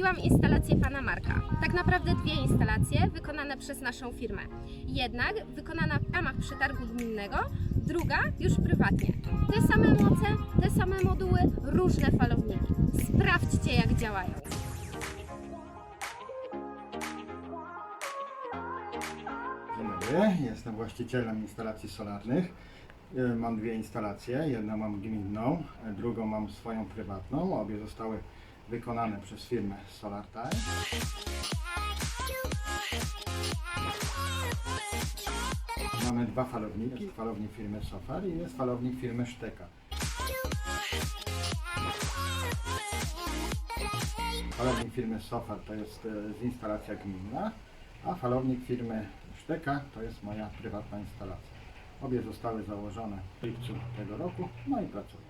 prowadziłam instalację pana Marka. Tak naprawdę dwie instalacje wykonane przez naszą firmę. Jednak wykonana w ramach przetargu gminnego, druga już prywatnie. Te same moce, te same moduły, różne falowniki. Sprawdźcie jak działają. Dzień jestem właścicielem instalacji solarnych. E, Mam dwie instalacje, jedną mam gminną, drugą mam swoją prywatną. Obie zostały wykonane przez firmę SolarTime. Mamy dwa falowniki, falownik firmy Sofar i jest falownik firmy Szteka. Falownik firmy Sofar to jest e, instalacja gminna, a falownik firmy Szteka to jest moja prywatna instalacja. Obie zostały założone w lipcu tego roku, no i pracują.